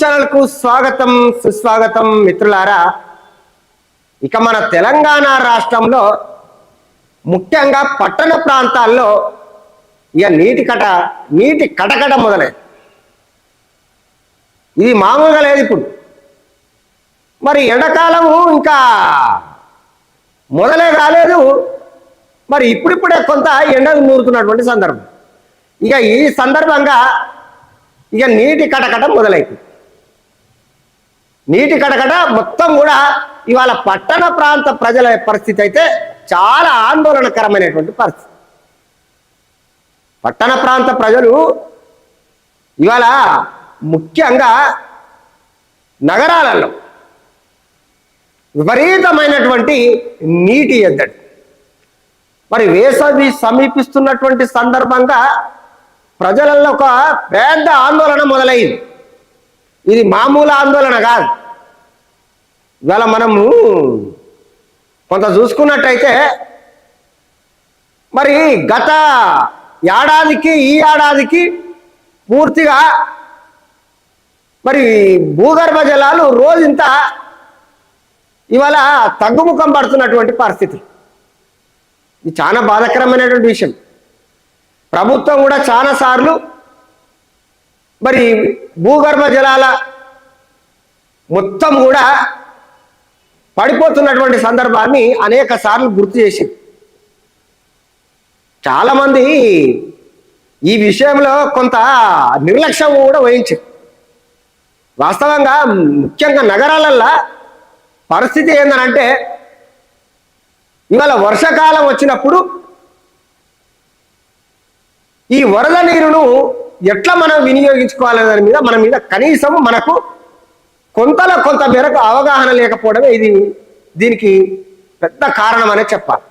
ఛానల్కు స్వాగతం సుస్వాగతం మిత్రులారా. ఇక మన తెలంగాణ రాష్ట్రంలో ముఖ్యంగా పట్టణ ప్రాంతాల్లో ఇక నీటి కట నీటి కటకట మొదలైంది. ఇది మామూలుగా లేదు ఇప్పుడు. మరి ఎండాకాలము ఇంకా మొదలే కాలేదు. మరి ఇప్పుడిప్పుడే కొంత ఎండలు నూరుతున్నటువంటి సందర్భం. ఇక ఈ సందర్భంగా ఇక నీటి కటకట మొదలైంది. నీటి కడకట మొత్తం కూడా ఇవాళ పట్టణ ప్రాంత ప్రజల పరిస్థితి అయితే చాలా ఆందోళనకరమైనటువంటి పరిస్థితి. పట్టణ ప్రాంత ప్రజలు ఇవాళ ముఖ్యంగా నగరాలలో విపరీతమైనటువంటి నీటి ఎద్దడి. మరి వేసవి సమీపిస్తున్నటువంటి సందర్భంగా ప్రజలలో ఒక పెద్ద ఆందోళన మొదలైంది. ఇది మామూలు ఆందోళన కాదు. ఇవాళ మనము కొంత చూసుకున్నట్టయితే మరి గత ఏడాదికి ఈ ఏడాదికి పూర్తిగా మరి భూగర్భ జలాలు రోజంత ఇవాళ తగ్గుముఖం పడుతున్నటువంటి పరిస్థితి. ఇది చాలా బాధాకరమైనటువంటి విషయం. ప్రభుత్వం కూడా చాలా సార్లు మరి భూగర్భ జలాల మొత్తం కూడా పడిపోతున్నటువంటి సందర్భాన్ని అనేక సార్లు గుర్తు చేసి చాలామంది ఈ విషయంలో కొంత నిర్లక్ష్యం కూడా వహించారు. వాస్తవంగా ముఖ్యంగా నగరాలల్లో పరిస్థితి ఏందనంటే ఇవాళ వర్షాకాలం వచ్చినప్పుడు ఈ వరద నీరును ఎట్లా మనం వినియోగించుకోవాలనే దాని మీద మన మీద కనీసం మనకు కొంతలో కొంత మేరకు అవగాహన లేకపోవడమే ఇది దీనికి పెద్ద కారణం అనే చెప్పాలి.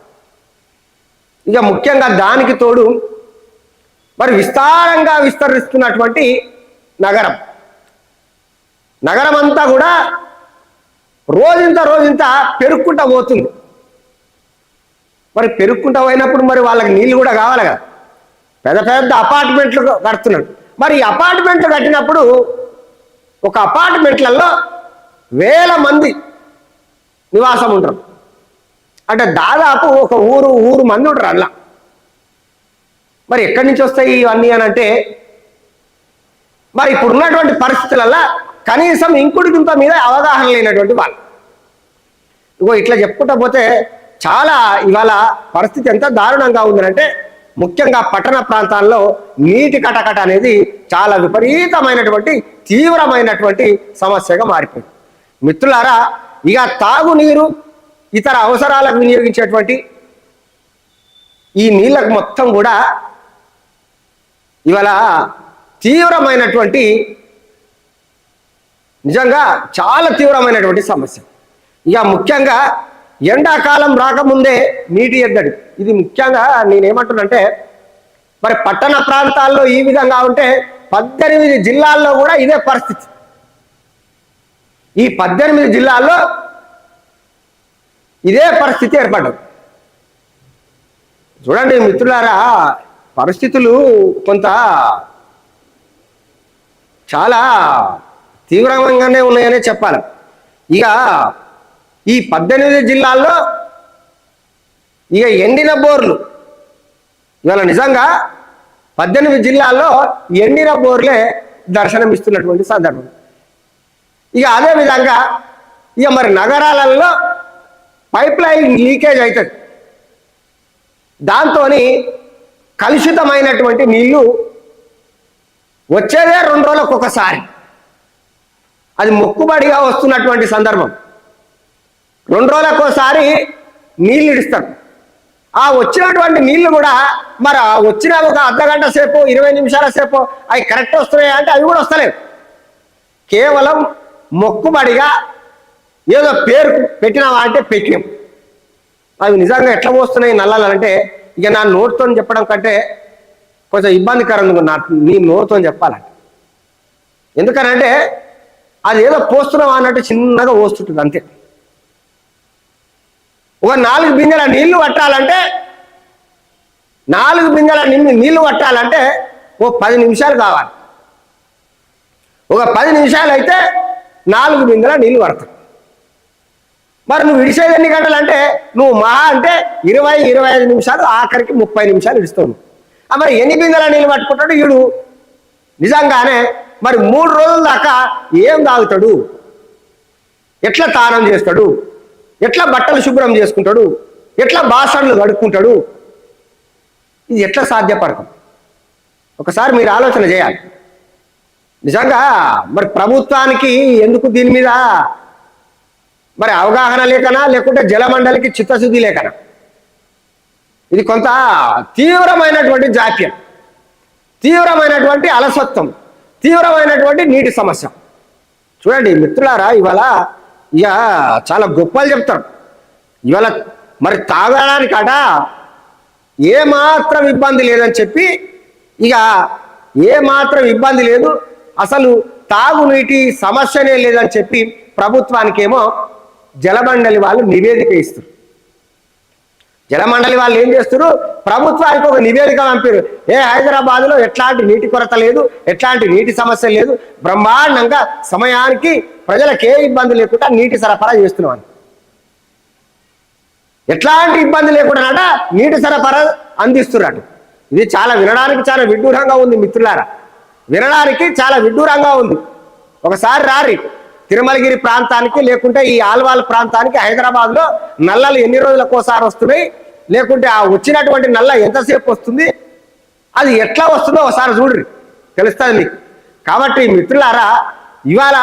ఇక ముఖ్యంగా దానికి తోడు మరి విస్తారంగా విస్తరిస్తున్నటువంటి నగరం. నగరం అంతా కూడా రోజంత రోజంత పెరుక్కుంటా పోతుంది. మరి పెరుక్కుంటా పోయినప్పుడు మరి వాళ్ళకి నీళ్ళు కూడా కావాలి కదా. పెద్ద పెద్ద అపార్ట్మెంట్లు కడుతున్నాడు. మరి ఈ అపార్ట్మెంట్లు కట్టినప్పుడు ఒక అపార్ట్మెంట్లలో వేల మంది నివాసం ఉంటారు. అంటే దాదాపు ఒక ఊరు ఊరు మంది ఉంటారు అలా మరి ఎక్కడి నుంచి వస్తాయి ఇవన్నీ అని అంటే మరి ఇప్పుడు ఉన్నటువంటి పరిస్థితులల్లో కనీసం ఇంకుడి గుంత మీద అవగాహన లేనటువంటి వాళ్ళు. ఇగో ఇట్లా చెప్పుకుంటా పోతే చాలా ఇవాళ పరిస్థితి ఎంత దారుణంగా ఉందంటే ముఖ్యంగా పట్టణ ప్రాంతాల్లో నీటి కటకట అనేది చాలా విపరీతమైనటువంటి తీవ్రమైనటువంటి సమస్యగా మారిపోయింది. మిత్రులారా ఇక తాగునీరు ఇతర అవసరాలకు వినియోగించేటువంటి ఈ నీళ్ళకు మొత్తం కూడా ఇవాళ తీవ్రమైనటువంటి నిజంగా చాలా తీవ్రమైనటువంటి సమస్య. ఇక ముఖ్యంగా ఎండాకాలం రాకముందే నీటి ఎద్దడి. ఇది ముఖ్యంగా నేనేమంటున్నంటే మరి పట్టణ ప్రాంతాల్లో ఈ విధంగా ఉంటే పద్దెనిమిది జిల్లాల్లో కూడా ఇదే పరిస్థితి. ఈ పద్దెనిమిది జిల్లాల్లో ఇదే పరిస్థితి ఏర్పడ్డది. చూడండి మిత్రులారా పరిస్థితులు కొంత చాలా తీవ్రంగానే ఉన్నాయనే చెప్పాలి. ఇక ఈ పద్దెనిమిది జిల్లాల్లో ఇక ఎండిన బోర్లు. ఇవాళ నిజంగా పద్దెనిమిది జిల్లాల్లో ఎండిన బోర్లే దర్శనమిస్తున్నటువంటి సందర్భం. ఇక అదే విధంగా ఇక మరి నగరాలలో పైప్ లైన్ లీకేజ్ అవుతుంది. దాంతో కలుషితమైనటువంటి నీళ్ళు వచ్చేదే రెండు రోజులకు ఒకసారి. అది మొక్కుబడిగా వస్తున్నటువంటి సందర్భం. రెండు రోజులకోసారి నీళ్ళు ఇడుస్తారు ఆ వచ్చినటువంటి నీళ్ళు కూడా మరి వచ్చిన ఒక అర్ధగంట సేపు ఇరవై నిమిషాల సేపు అవి కరెక్ట్ వస్తున్నాయి అంటే అవి కూడా వస్తలేవు. కేవలం మొక్కుబడిగా ఏదో పేరు పెట్టినావా అంటే పెట్టినాం. అవి నిజంగా ఎట్లా పోస్తున్నాయి నల్లాలంటే ఇక నా నోటితో చెప్పడం కంటే కొంచెం ఇబ్బందికరంగా నా నీ నోటితో చెప్పాలంటే. ఎందుకనంటే అది ఏదో పోస్తున్నావా అన్నట్టు చిన్నగా పోస్తుంటుంది అంతే. ఒక నాలుగు బిందెల నీళ్ళు పట్టాలంటే నాలుగు బిందెల నీళ్ళు పట్టాలంటే ఓ పది నిమిషాలు కావాలి. ఒక పది నిమిషాలు అయితే నాలుగు బిందెల నీళ్ళు పడతాయి. మరి నువ్వు విడిచేది ఎన్ని గంటలు అంటే నువ్వు మహా అంటే ఇరవై ఇరవై ఐదు నిమిషాలు ఆఖరికి ముప్పై నిమిషాలు ఇడుస్తావు. మరి ఎన్ని బిందెల నీళ్ళు పట్టుకుంటాడు వీడు నిజంగానే మరి మూడు రోజుల దాకా ఏం తాగుతాడు? ఎట్లా తానం చేస్తాడు? ఎట్లా బట్టలు శుభ్రం చేసుకుంటాడు? ఎట్లా బాసన్లు కడుక్కుంటాడు? ఇది ఎట్లా సాధ్యపడతాం? ఒకసారి మీరు ఆలోచన చేయాలి. నిజంగా మరి ప్రభుత్వానికి ఎందుకు దీని మీద మరి అవగాహన లేకనా? లేకుంటే జలమండలికి చిత్తశుద్ధి లేకనా? ఇది కొంత తీవ్రమైనటువంటి జాప్యం. తీవ్రమైనటువంటి అలసత్వం. తీవ్రమైనటువంటి నీటి సమస్య. చూడండి మిత్రులారా ఇవాళ ఇక చాలా గొప్పలు చెప్తారు. ఇవాళ మరి తాగడానికి ఏ మాత్రం ఇబ్బంది లేదని చెప్పి ఇక ఏ మాత్రం ఇబ్బంది లేదు. అసలు తాగునీటి సమస్యనే లేదని చెప్పి ప్రభుత్వానికేమో జలమండలి వాళ్ళు నివేదిక ఇస్తారు జలమండలి వాళ్ళు ఏం చేస్తారు ప్రభుత్వానికి ఒక నివేదిక పంపారు ఏ హైదరాబాద్లో ఎట్లాంటి నీటి కొరత లేదు ఎట్లాంటి నీటి సమస్య లేదు బ్రహ్మాండంగా సమయానికి ప్రజలకు ఏ ఇబ్బంది లేకుండా నీటి సరఫరా చేస్తున్నాం. ఎట్లాంటి ఇబ్బంది లేకుండానట నీటి సరఫరా అందిస్తున్నాడు ఇది చాలా వినడానికి చాలా విడ్డూరంగా ఉంది మిత్రులారా. వినడానికి చాలా విడ్డూరంగా ఉంది. ఒకసారి రారి. తిరుమలగిరి ప్రాంతానికి లేకుంటే ఈ ఆల్వాల్ ప్రాంతానికి హైదరాబాద్లో నల్లలు ఎన్ని రోజులకు ఒకసారి వస్తున్నాయి? లేకుంటే ఆ వచ్చినటువంటి నల్ల ఎంతసేపు వస్తుంది? అది ఎట్లా వస్తుందో ఒకసారి చూడ్రి తెలుస్తుంది మీకు కాబట్టి మిత్రులారా ఇవాళ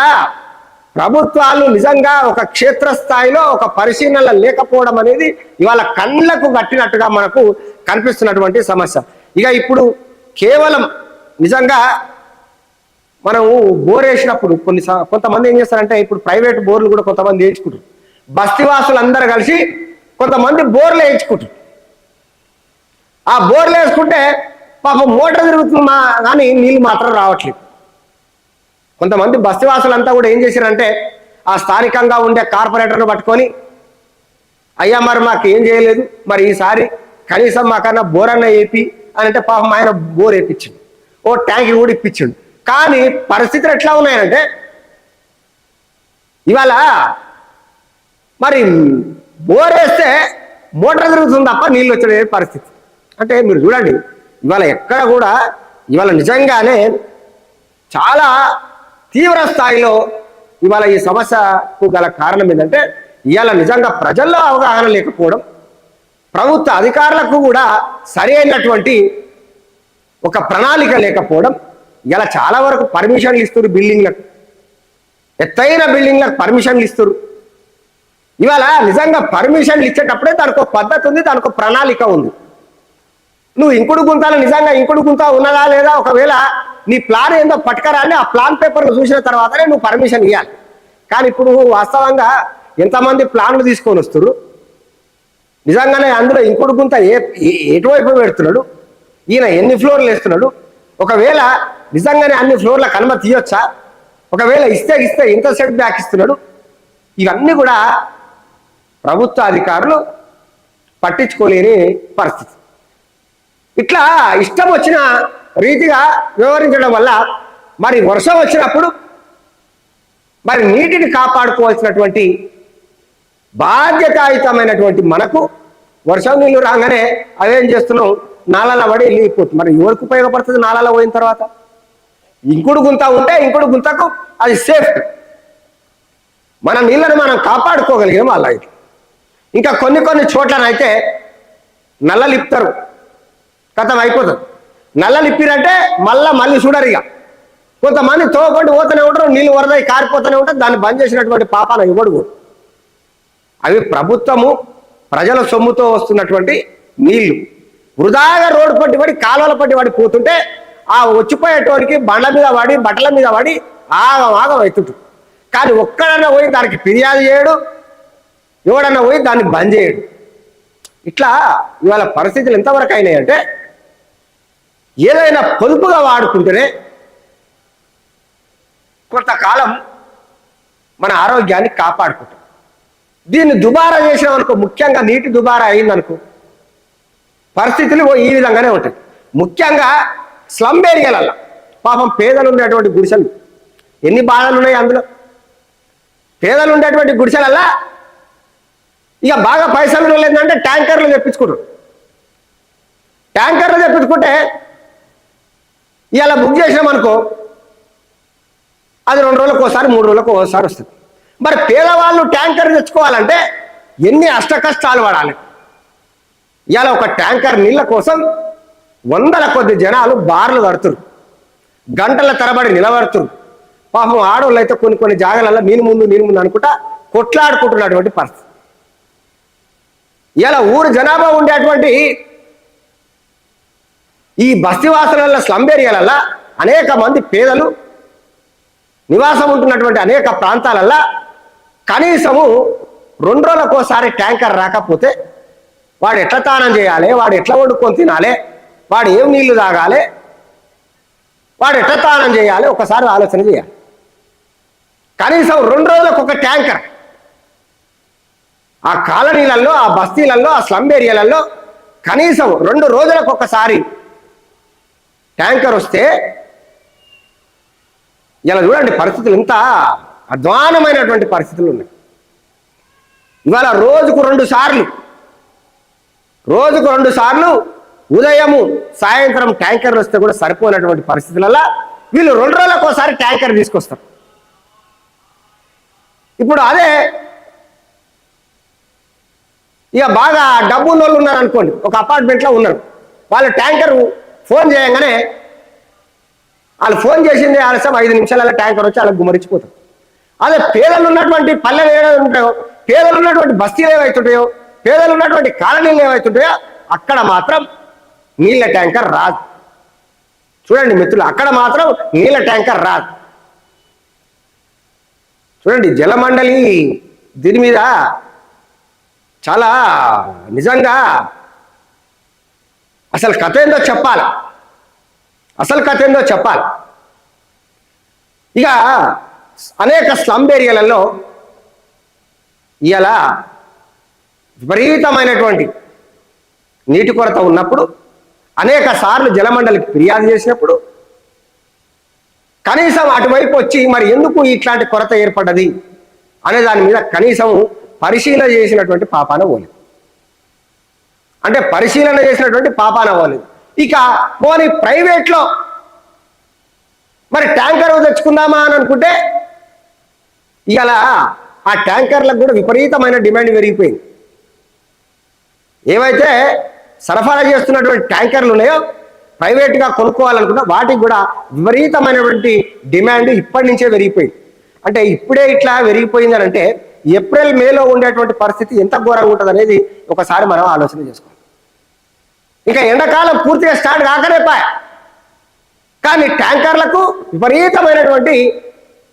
ప్రభుత్వాలు నిజంగా ఒక క్షేత్రస్థాయిలో ఒక పరిశీలన లేకపోవడం అనేది ఇవాళ కళ్ళకు కట్టినట్టుగా మనకు కనిపిస్తున్నటువంటి సమస్య. ఇక ఇప్పుడు కేవలం నిజంగా మనం బోర్ వేసినప్పుడు కొన్ని కొంతమంది ఏం చేస్తారంటే ఇప్పుడు ప్రైవేట్ బోర్లు కూడా కొంతమంది వేయించుకుంటారు. బస్తీవాసులు అందరు కలిసి కొంతమంది బోర్లు వేయించుకుంటారు. ఆ బోర్లు వేసుకుంటే పాపం మోటార్ తిరుగుతున్నా కానీ నీళ్ళు మాత్రం రావట్లేదు. కొంతమంది బస్తీవాసులంతా కూడా ఏం చేశారంటే ఆ స్థానికంగా ఉండే కార్పొరేటర్ను పట్టుకొని అయ్యా మరి మాకు ఏం చేయలేదు మరి ఈసారి కనీసం మాకన్నా బోర్ అన్న వేపి అని అంటే పాపం ఆయన బోర్ వేయించిండు ఓ ట్యాంక్ కూడా ఇప్పించిండు. కానీ పరిస్థితులు ఎట్లా ఉన్నాయంటే ఇవాళ మరి బోర్ వేస్తే మోటార్ తిరుగుతుంది తప్ప నీళ్ళు వచ్చే పరిస్థితి. అంటే మీరు చూడండి ఇవాళ ఎక్కడ కూడా ఇవాళ నిజంగానే చాలా తీవ్ర స్థాయిలో ఇవాళ ఈ సమస్యకు గల కారణం ఏంటంటే ఇవాళ నిజంగా ప్రజల్లో అవగాహన లేకపోవడం ప్రభుత్వ అధికారులకు కూడా సరైనటువంటి ఒక ప్రణాళిక లేకపోవడం ఇలా చాలా వరకు పర్మిషన్లు ఇస్తారు బిల్డింగ్లకు. ఎత్తైన బిల్డింగ్లకు పర్మిషన్లు ఇస్తారు ఇవాళ నిజంగా పర్మిషన్లు ఇచ్చేటప్పుడే దానికి ఒక పద్ధతి ఉంది దానికి ఒక ప్రణాళిక ఉంది. నువ్వు ఇంకుడు గుంతాలు నిజంగా ఇంకుడు గుంత ఉన్నదా లేదా ఒకవేళ నీ ప్లాన్ ఏందో పట్టుకరా అని ఆ ప్లాన్ పేపర్ చూసిన తర్వాతనే నువ్వు పర్మిషన్ ఇవ్వాలి కానీ ఇప్పుడు వాస్తవంగా ఎంతమంది ప్లాన్లు తీసుకొని వస్తారు నిజంగానే అందులో ఇంకుడు గుంత ఏ ఏ- ఎటువైపు పెడుతున్నాడు? ఈయన ఎన్ని ఫ్లోర్లు వేస్తున్నాడు? ఒకవేళ నిజంగానే అన్ని ఫ్లోర్ల కనుమ తీయొచ్చా? ఒకవేళ ఇస్తే ఇస్తే ఇంత సెట్ బ్యాక్ ఇస్తున్నాడు? ఇవన్నీ కూడా ప్రభుత్వ అధికారులు పట్టించుకోలేని పరిస్థితి. ఇట్లా ఇష్టం వచ్చిన రీతిగా వివరించడం వల్ల మరి వర్షం వచ్చినప్పుడు మరి నీటిని కాపాడుకోవాల్సినటువంటి బాధ్యతాయుతమైనటువంటి మనకు వర్షం నీళ్ళు రాగానే అవేం చేస్తున్నాం? నాలాల పడి వెళ్ళిపోతుంది. మరి ఎవరికి ఉపయోగపడుతుంది నాలాల పోయిన తర్వాత? ఇంకుడు గుంత ఉంటే ఇంకుడు గుంతకు అది సేఫ్ మన నీళ్ళని మనం కాపాడుకోగలిగాం వాళ్ళ అయితే ఇంకా కొన్ని కొన్ని చోట్లనైతే నల్లలు ఇప్పుతారు కథం అయిపోతుంది. నల్లలు ఇప్పిరంటే మళ్ళా మళ్ళీ చూడరు ఇక. కొంతమంది తోకొండి పోతూనే ఉంటారు నీళ్ళు వరదై కారిపోతూనే ఉంటారు దాన్ని బంద్ చేసినటువంటి పాపాన ఇవ్వడు అవి ప్రభుత్వము ప్రజల సొమ్ముతో వస్తున్నటువంటి నీళ్ళు వృధాగా రోడ్డు పట్టి పడి కాలువల పట్టి పడి పోతుంటే ఆ వచ్చిపోయేటోడికి బండ్ల మీద పడి బట్టల మీద పడి ఆగం ఆగం అవుతుంటు కానీ ఒక్కడన్నా పోయి దానికి ఫిర్యాదు చేయడు ఎవడన్నా పోయి దాన్ని బంద్ చేయడు. ఇట్లా ఇవాళ పరిస్థితులు ఎంతవరకు అయినాయంటే ఏదైనా పొదుపుగా వాడుకుంటేనే కొంతకాలం మన ఆరోగ్యాన్ని కాపాడుకుంటాం. దీన్ని దుబారా చేసినాం అనుకో ముఖ్యంగా నీటి దుబారా అయిందనుకో పరిస్థితులు ఈ విధంగానే ఉంటాయి. ముఖ్యంగా స్లమ్ ఏరియాలల్లో పాపం పేదలు ఉండేటువంటి గుడిసెలు. ఎన్ని బాధలు ఉన్నాయి అందులో? పేదలు ఉండేటువంటి గుడిసెలల్లా ఇక బాగా పైసలు లేదంటే ఏంటంటే ట్యాంకర్లు తెప్పించుకుంటారు. ట్యాంకర్లు తెప్పించుకుంటే ఇలా బుక్ చేసినాం అనుకో అది రెండు రోజులకు ఒకసారి మూడు రోజులకు ఒకసారి వస్తుంది. మరి పేదవాళ్ళు ట్యాంకర్ తెచ్చుకోవాలంటే ఎన్ని అష్ట కష్టాలు పడాలి? ఇలా ఒక ట్యాంకర్ నీళ్ళ కోసం వందల కొద్ది జనాలు బార్లు కడుతురు. గంటల తరబడి నిలబడుతురు. పాపం ఆడవాళ్ళు అయితే కొన్ని కొన్ని జాగాలలో నేను ముందు నేను ముందు అనుకుంటా కొట్లాడుకుంటున్నటువంటి పరిస్థితి. ఇలా ఊరు జనాభా ఉండేటువంటి ఈ బస్తీవాసుల స్లమ్ ఏరియాలల్లో అనేక మంది పేదలు నివాసం ఉంటున్నటువంటి అనేక ప్రాంతాలల్లో కనీసము రెండు రోజులకోసారి ట్యాంకర్ రాకపోతే వాడు ఎట్లా తానం చేయాలి? వాడు ఎట్లా వండుకొని తినాలి? వాడు ఏం నీళ్ళు తాగాలి? వాడు ఎట్లా తానం చేయాలి? ఒకసారి ఆలోచన చేయాలి. కనీసం రెండు రోజులకు ఒక ట్యాంకర్. ఆ కాలనీలలో ఆ బస్తీలలో ఆ స్లమ్ ఏరియాలలో కనీసం రెండు రోజులకు ఒకసారి ట్యాంకర్ వస్తే ఇలా చూడండి పరిస్థితులు ఇంత అధ్వానమైనటువంటి పరిస్థితులు ఉన్నాయి. ఇవాళ రోజుకు రెండు సార్లు రోజుకు రెండు సార్లు ఉదయము సాయంత్రం ట్యాంకర్లు వస్తే కూడా సరిపోయినటువంటి పరిస్థితులలో వీళ్ళు రెండు రోజులకు ఒకసారి ట్యాంకర్ తీసుకొస్తారు. ఇప్పుడు అదే ఇక బాగా డబ్బు ఉన్న వాళ్ళు ఉన్నారు అనుకోండి ఒక అపార్ట్మెంట్లో ఉన్నారు. వాళ్ళు ట్యాంకర్ ఫోన్ చేయగానే వాళ్ళు ఫోన్ చేసింది ఆలస్యం ఐదు నిమిషాలలో ట్యాంకర్ వచ్చి వాళ్ళకి గుమరించిపోతారు అదే పేదలు ఉన్నటువంటి పల్లెలు ఏవైతే ఉంటాయో పేదలు ఉన్నటువంటి బస్తీలు ఏవైతుంటాయో పేదలు ఉన్నటువంటి కాలనీలు ఏమవుతుంటాయో అక్కడ మాత్రం నీళ్ళ ట్యాంకర్ రాదు. చూడండి మిత్రులు అక్కడ మాత్రం నీళ్ళ ట్యాంకర్ రాదు. చూడండి జలమండలి దీని మీద చాలా నిజంగా అసలు కథ ఏందో చెప్పాలి. అసలు కథ ఏందో చెప్పాలి. ఇక అనేక స్లమ్ ఏరియాలలో ఇలా విపరీతమైనటువంటి నీటి కొరత ఉన్నప్పుడు అనేక సార్లు జలమండలికి ఫిర్యాదు చేసినప్పుడు కనీసం అటువైపు వచ్చి మరి ఎందుకు ఇట్లాంటి కొరత ఏర్పడ్డది అనే దాని మీద కనీసం పరిశీలన చేసినటువంటి పాపాన పోలేదు. అంటే పరిశీలన చేసినటువంటి పాపాన పోలేదు. ఇక పోని ప్రైవేట్లో మరి ట్యాంకర్ తెచ్చుకుందామా అని అనుకుంటే ఇవాళ ఆ ట్యాంకర్లకు కూడా విపరీతమైన డిమాండ్ పెరిగిపోయింది. ఏవైతే సరఫరా చేస్తున్నటువంటి ట్యాంకర్లు ఉన్నాయో ప్రైవేట్గా కొనుక్కోవాలనుకున్నా వాటికి కూడా విపరీతమైనటువంటి డిమాండ్ ఇప్పటి నుంచే పెరిగిపోయింది. అంటే ఇప్పుడే ఇట్లా పెరిగిపోయిందని అంటే ఏప్రిల్ మేలో ఉండేటువంటి పరిస్థితి ఎంత ఘోరంగా ఉంటుంది అనేది ఒకసారి మనం ఆలోచన చేసుకోవాలి. ఇంకా ఎండాకాలం పూర్తిగా స్టార్ట్ కాకనే పాయ కానీ ట్యాంకర్లకు విపరీతమైనటువంటి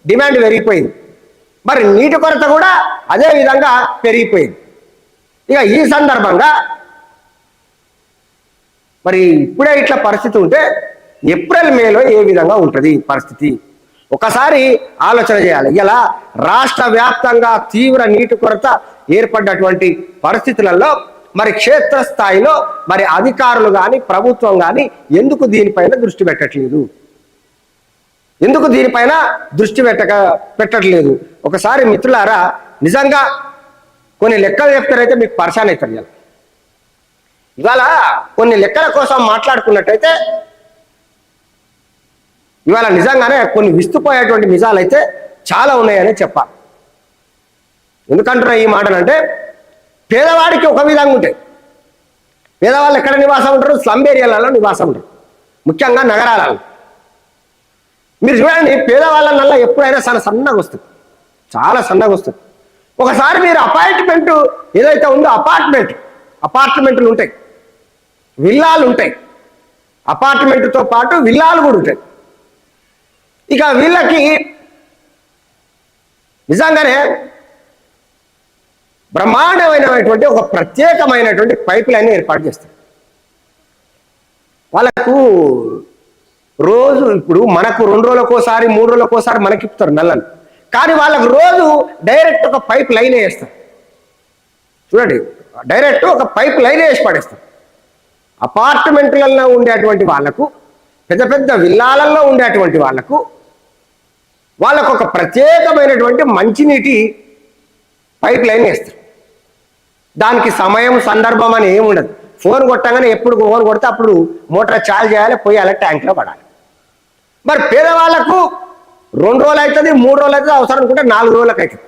డిమాండ్ పెరిగిపోయింది. మరి నీటి కొరత కూడా అదే విధంగా పెరిగిపోయింది. ఇక ఈ సందర్భంగా మరి ఇప్పుడే ఇట్లా పరిస్థితి ఉంటే ఏప్రిల్ మేలో ఏ విధంగా ఉంటుంది పరిస్థితి? ఒకసారి ఆలోచన చేయాలి. ఇలా రాష్ట్ర వ్యాప్తంగా తీవ్ర నీటి కొరత ఏర్పడ్డటువంటి పరిస్థితులలో మరి క్షేత్రస్థాయిలో మరి అధికారులు కానీ ప్రభుత్వం కానీ ఎందుకు దీనిపైన దృష్టి పెట్టట్లేదు? ఎందుకు దీనిపైన దృష్టి పెట్టక పెట్టట్లేదు? ఒకసారి మిత్రులారా నిజంగా కొన్ని లెక్కలు చెప్తారైతే మీకు పరిశాన్ అవుతారు ఇవాళ. ఇవాళ కొన్ని లెక్కల కోసం మాట్లాడుకున్నట్టయితే ఇవాళ నిజంగానే కొన్ని విస్తుపోయేటువంటి నిజాలు అయితే చాలా ఉన్నాయని చెప్పాలి. ఎందుకంటున్నా ఈ మాటలంటే పేదవాడికి ఒక విధంగా ఉంటాయి. పేదవాళ్ళు ఎక్కడ నివాసం ఉంటారు? స్లమ్ ఏరియాలలో నివాసం ఉంటారు. ముఖ్యంగా నగరాలలో. మీరు చూడండి పేదవాళ్ళ ఎప్పుడైనా చాలా సన్నగా వస్తుంది. చాలా సన్నగా వస్తుంది. ఒకసారి మీరు అపార్ట్మెంట్ ఏదైతే ఉందో అపార్ట్మెంట్ అపార్ట్మెంట్లు ఉంటాయి. విల్లాలు ఉంటాయి. అపార్ట్మెంట్తో పాటు విల్లాలు కూడా ఉంటాయి. ఇక వీళ్ళకి నిజంగానే బ్రహ్మాండమైనటువంటి ఒక ప్రత్యేకమైనటువంటి పైప్ లైన్ ఏర్పాటు చేస్తారు. వాళ్ళకు రోజు ఇప్పుడు మనకు రెండు రోజులకోసారి మూడు రోజులకోసారి మనకి ఇప్పుతారు నల్లని. కానీ వాళ్ళకు రోజు డైరెక్ట్ ఒక పైప్ లైన్ వేస్తారు. చూడండి డైరెక్ట్ ఒక పైప్ లైన్ వేసి పడేస్తారు. అపార్ట్మెంట్లలో ఉండేటువంటి వాళ్ళకు పెద్ద పెద్ద విల్లాలలో ఉండేటువంటి వాళ్ళకు వాళ్ళకు ఒక ప్రత్యేకమైనటువంటి మంచినీటి పైప్ లైన్ వేస్తారు. దానికి సమయం సందర్భం అని ఏమి ఉండదు. ఫోన్ కొట్టగానే ఎప్పుడు ఫోన్ కొడితే అప్పుడు మోటార్ చాలు చేయాలి పోయాలి ట్యాంక్లో పడాలి. మరి పేదవాళ్ళకు రెండు రోజులు అవుతుంది మూడు రోజులు అవుతుంది అవసరం అనుకుంటే నాలుగు రోజులకు అవుతుంది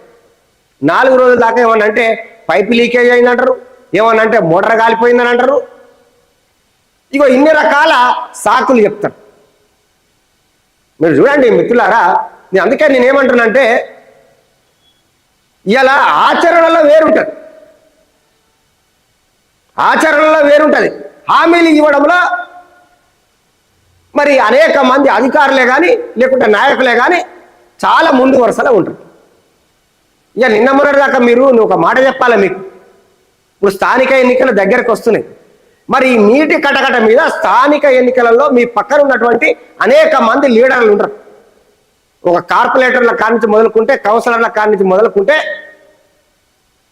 నాలుగు రోజుల దాకా ఏమన్నా అంటే పైపు లీకేజ్ అయిందంటారు ఏమన్నా అంటే మోటార్ కాలిపోయిందని అంటారు. ఇగో ఇన్ని రకాల సాకులు చెప్తారు. మీరు చూడండి మిత్రులారా నేను అందుకే నేనేమంటానంటే ఇలా ఆచరణలో వేరుంటుంది. ఆచరణలో వేరుంటుంది. హామీలు ఇవ్వడంలో మరి అనేక మంది అధికారులే కానీ లేకుంటే నాయకులే కానీ చాలా ముందు వరుసలో ఉంటారు ఇక నిన్న మొన్నటి దాకా మీరు నువ్వు ఒక మాట చెప్పాలి మీకు? ఇప్పుడు స్థానిక ఎన్నికలు దగ్గరకు వస్తున్నాయి. మరి ఈ నీటి కటకట మీద స్థానిక ఎన్నికలలో మీ పక్కన ఉన్నటువంటి అనేక మంది లీడర్లు ఉంటారు ఒక కార్పొరేటర్ల కాడి నుంచి మొదలుకుంటే కౌన్సిలర్ల కాడి నుంచి మొదలుకుంటే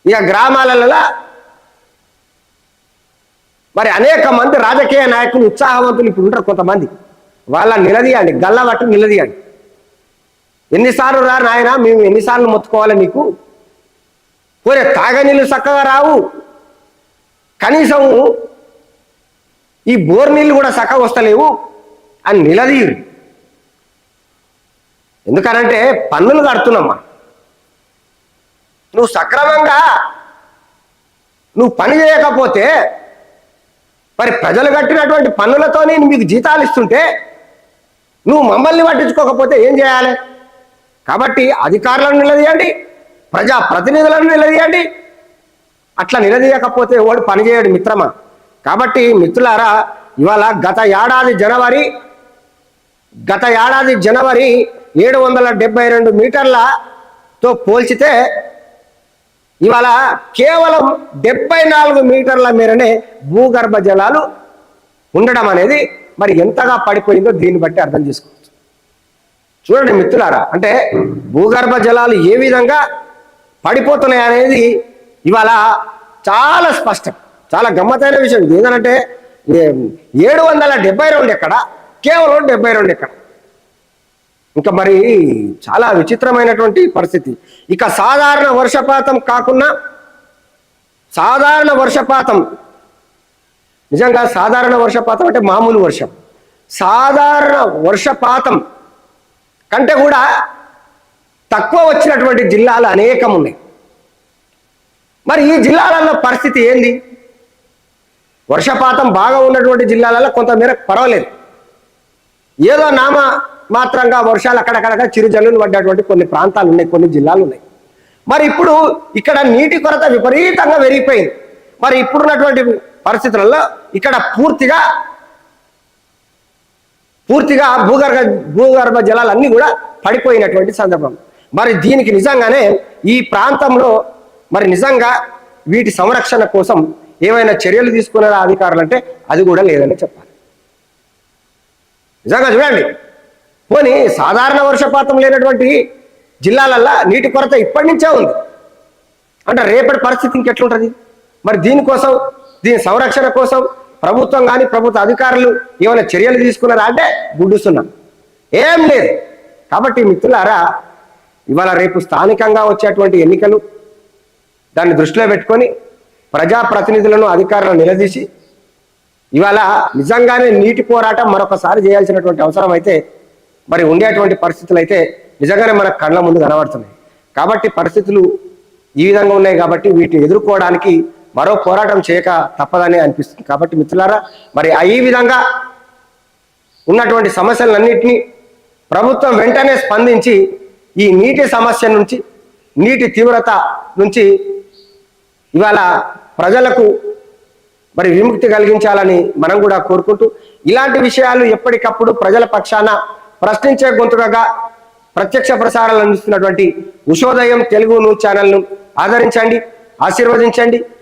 ఇక గ్రామాలలో మరి అనేక మంది రాజకీయ నాయకులు ఉత్సాహవంతులు ఇప్పుడు ఉంటారు కొంతమంది. వాళ్ళ నిలదీయండి గల్ల పట్టు నిలదీయండి ఎన్నిసార్లు రా నాయన మేము ఎన్నిసార్లు మొత్తుకోవాలి మీకు? పోరే తాగనీళ్ళు చక్కగా రావు. కనీసం ఈ బోర్ నీళ్ళు కూడా చక్కగా వస్తలేవు అని నిలదీయరు. ఎందుకనంటే పన్నులు కడుతున్నామ్మా నువ్వు సక్రమంగా నువ్వు పని చేయకపోతే మరి ప్రజలు కట్టినటువంటి పన్నులతో నేను మీకు జీతాలు ఇస్తుంటే నువ్వు మమ్మల్ని పట్టించుకోకపోతే ఏం చేయాలి? కాబట్టి అధికారులను నిలదీయండి ప్రజా ప్రతినిధులను నిలదీయండి. అట్లా నిలదీయకపోతే వాడు పనిచేయడు మిత్రమా? కాబట్టి మిత్రులారా ఇవాళ గత ఏడాది జనవరి గత ఏడాది జనవరి ఏడు వందల డెబ్బై రెండు మీటర్లతో పోల్చితే ఇవాళ కేవలం డెబ్బై నాలుగు మీటర్ల మేరనే భూగర్భ జలాలు ఉండడం అనేది మరి ఎంతగా పడిపోయిందో దీన్ని బట్టి అర్థం చేసుకోవచ్చు. చూడండి మిత్రులారా అంటే భూగర్భ జలాలు ఏ విధంగా పడిపోతున్నాయి అనేది ఇవాళ చాలా స్పష్టం చాలా గమ్మతైన విషయం. ఇది ఏంటంటే ఏడు వందల డెబ్బై రెండు ఎక్కడ కేవలం డెబ్బై రెండు ఎక్కడ. ఇంకా మరి చాలా విచిత్రమైనటువంటి పరిస్థితి. ఇక సాధారణ వర్షపాతం కాకుండా సాధారణ వర్షపాతం నిజంగా సాధారణ వర్షపాతం అంటే మామూలు వర్షం. సాధారణ వర్షపాతం కంటే కూడా తక్కువ వచ్చినటువంటి జిల్లాలు అనేకం ఉన్నాయి. మరి ఈ జిల్లాలలో పరిస్థితి ఏంది? వర్షపాతం బాగా ఉన్నటువంటి జిల్లాలలో కొంతమేర పర్వాలేదు. ఏదో నామ మాత్రంగా వర్షాలు అక్కడక్కడ చిరుజల్లులు పడ్డటువంటి కొన్ని ప్రాంతాలు ఉన్నాయి కొన్ని జిల్లాలు ఉన్నాయి. మరి ఇప్పుడు ఇక్కడ నీటి కొరత విపరీతంగా పెరిగిపోయింది. మరి ఇప్పుడున్నటువంటి పరిస్థితులలో ఇక్కడ పూర్తిగా పూర్తిగా భూగర్భ భూగర్భ జలాలన్నీ కూడా పడిపోయినటువంటి సందర్భం. మరి దీనికి నిజంగానే ఈ ప్రాంతంలో మరి నిజంగా వీటి సంరక్షణ కోసం ఏమైనా చర్యలు తీసుకున్నారా అధికారులు అంటే అది కూడా లేదని చెప్పాలి. నిజంగా చూడండి. పోనీ సాధారణ వర్షపాతం లేనటువంటి జిల్లాలల్లో నీటి కొరత ఇప్పటి నుంచే ఉంది. అంటే రేపటి పరిస్థితి ఇంకెట్లుంటుంది? మరి దీనికోసం దీని సంరక్షణ కోసం ప్రభుత్వం కానీ ప్రభుత్వ అధికారులు ఏమైనా చర్యలు తీసుకున్నారా అంటే గుడ్డుస్తున్నాం. ఏం లేదు. కాబట్టి మిత్రులారా ఇవాళ రేపు స్థానికంగా వచ్చేటువంటి ఎన్నికలు దాన్ని దృష్టిలో పెట్టుకొని ప్రజాప్రతినిధులను అధికారులను నిలదీసి ఇవాళ నిజంగానే నీటి పోరాటం మరొకసారి చేయాల్సినటువంటి అవసరం అయితే మరి ఉండేటువంటి పరిస్థితులు అయితే నిజంగానే మన కళ్ళ ముందు కనబడుతున్నాయి. కాబట్టి పరిస్థితులు ఈ విధంగా ఉన్నాయి కాబట్టి వీటిని ఎదుర్కోవడానికి మరో పోరాటం చేయక తప్పదని అనిపిస్తుంది. కాబట్టి మిత్రులారా మరి ఈ విధంగా ఉన్నటువంటి సమస్యలన్నింటినీ ప్రభుత్వం వెంటనే స్పందించి ఈ నీటి సమస్య నుంచి నీటి తీవ్రత నుంచి ఇవాళ ప్రజలకు మరి విముక్తి కలిగించాలని మనం కూడా కోరుకుంటూ ఇలాంటి విషయాలు ఎప్పటికప్పుడు ప్రజల పక్షాన ప్రశ్నించే గొంతుకగా ప్రత్యక్ష ప్రసారాలు అందిస్తున్నటువంటి ఉషోదయం తెలుగు న్యూస్ ఛానల్ను ఆదరించండి ఆశీర్వదించండి.